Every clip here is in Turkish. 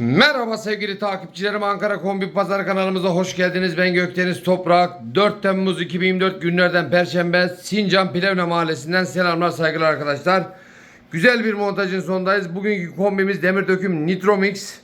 Merhaba sevgili takipçilerim Ankara Kombi Pazar kanalımıza hoş geldiniz. Ben Gökdeniz Toprak. 4 Temmuz 2024 günlerden Perşembe Sincan Plevne Mahallesi'nden selamlar saygılar arkadaşlar. Güzel bir montajın sonundayız. Bugünkü kombimiz demir döküm Nitromix.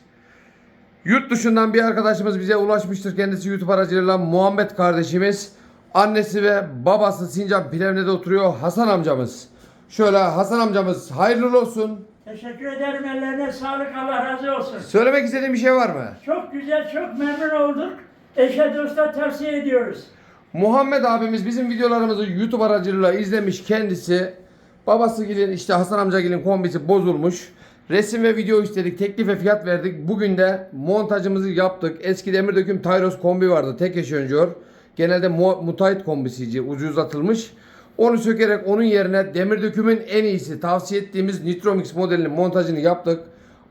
Yurt dışından bir arkadaşımız bize ulaşmıştır. Kendisi YouTube aracılığıyla Muhammed kardeşimiz. Annesi ve babası Sincan Plevne'de oturuyor. Hasan amcamız. Şöyle Hasan amcamız hayırlı olsun. Teşekkür ederim. Ellerine sağlık. Allah razı olsun. Söylemek istediğin bir şey var mı? Çok güzel, çok memnun olduk. Eşe dosta tavsiye ediyoruz. Muhammed abimiz bizim videolarımızı YouTube aracılığıyla izlemiş kendisi. Babası gilin işte Hasan amca gilin kombisi bozulmuş. Resim ve video istedik. Teklif ve fiyat verdik. Bugün de montajımızı yaptık. Eski demir döküm Tyros kombi vardı. Tek yaşayınca. Genelde mu- mutait kombisici. Ucu uzatılmış. Onu sökerek onun yerine demir dökümün en iyisi tavsiye ettiğimiz Nitromix modelinin montajını yaptık.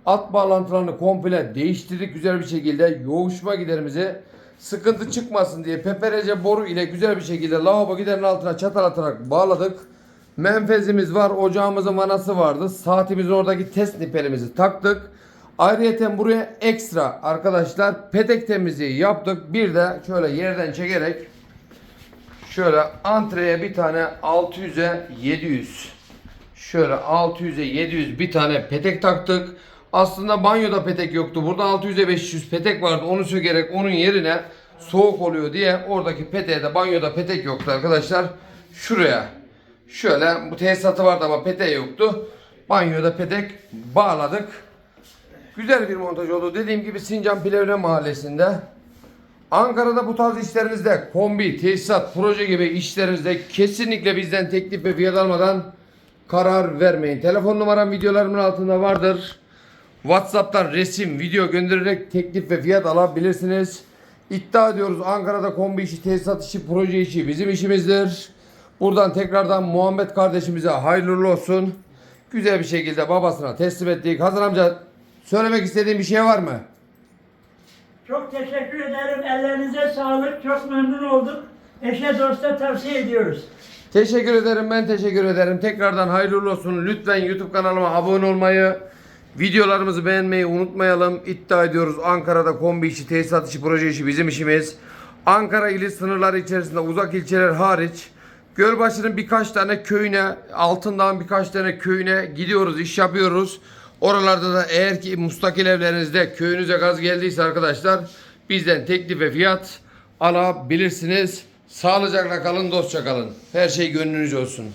Alt bağlantılarını komple değiştirdik güzel bir şekilde. Yoğuşma giderimizi sıkıntı çıkmasın diye peperece boru ile güzel bir şekilde lavabo giderin altına çatal atarak bağladık. Menfezimiz var, ocağımızın vanası vardı. Saatimizin oradaki test nipelimizi taktık. Ayrıyeten buraya ekstra arkadaşlar petek temizliği yaptık. Bir de şöyle yerden çekerek şöyle antreye bir tane 600'e 700 Şöyle 600'e 700 bir tane petek taktık. Aslında banyoda petek yoktu. Burada 600'e 500 petek vardı. Onu sökerek onun yerine soğuk oluyor diye oradaki peteğe de banyoda petek yoktu arkadaşlar. Şuraya şöyle bu tesisatı vardı ama peteği yoktu. Banyoda petek bağladık. Güzel bir montaj oldu. Dediğim gibi Sincan Plevne Mahallesi'nde. Ankara'da bu tarz işlerinizde kombi, tesisat, proje gibi işlerinizde kesinlikle bizden teklif ve fiyat almadan karar vermeyin. Telefon numaram videolarımın altında vardır. WhatsApp'tan resim, video göndererek teklif ve fiyat alabilirsiniz. İddia ediyoruz Ankara'da kombi işi, tesisat işi, proje işi bizim işimizdir. Buradan tekrardan Muhammed kardeşimize hayırlı olsun. Güzel bir şekilde babasına teslim ettik. Hasan amca söylemek istediğin bir şey var mı? Çok teşekkür ederim. Ellerinize sağlık. Çok memnun olduk. Eşe dosta tavsiye ediyoruz. Teşekkür ederim ben teşekkür ederim. Tekrardan hayırlı olsun. Lütfen YouTube kanalıma abone olmayı, videolarımızı beğenmeyi unutmayalım. İddia ediyoruz Ankara'da kombi işi, tesisat işi, proje işi bizim işimiz. Ankara ili sınırları içerisinde uzak ilçeler hariç Gölbaşı'nın birkaç tane köyüne, altından birkaç tane köyüne gidiyoruz, iş yapıyoruz. Oralarda da eğer ki mustakil evlerinizde köyünüze gaz geldiyse arkadaşlar bizden teklif ve fiyat alabilirsiniz. Sağlıcakla kalın, dostça kalın. Her şey gönlünüzce olsun.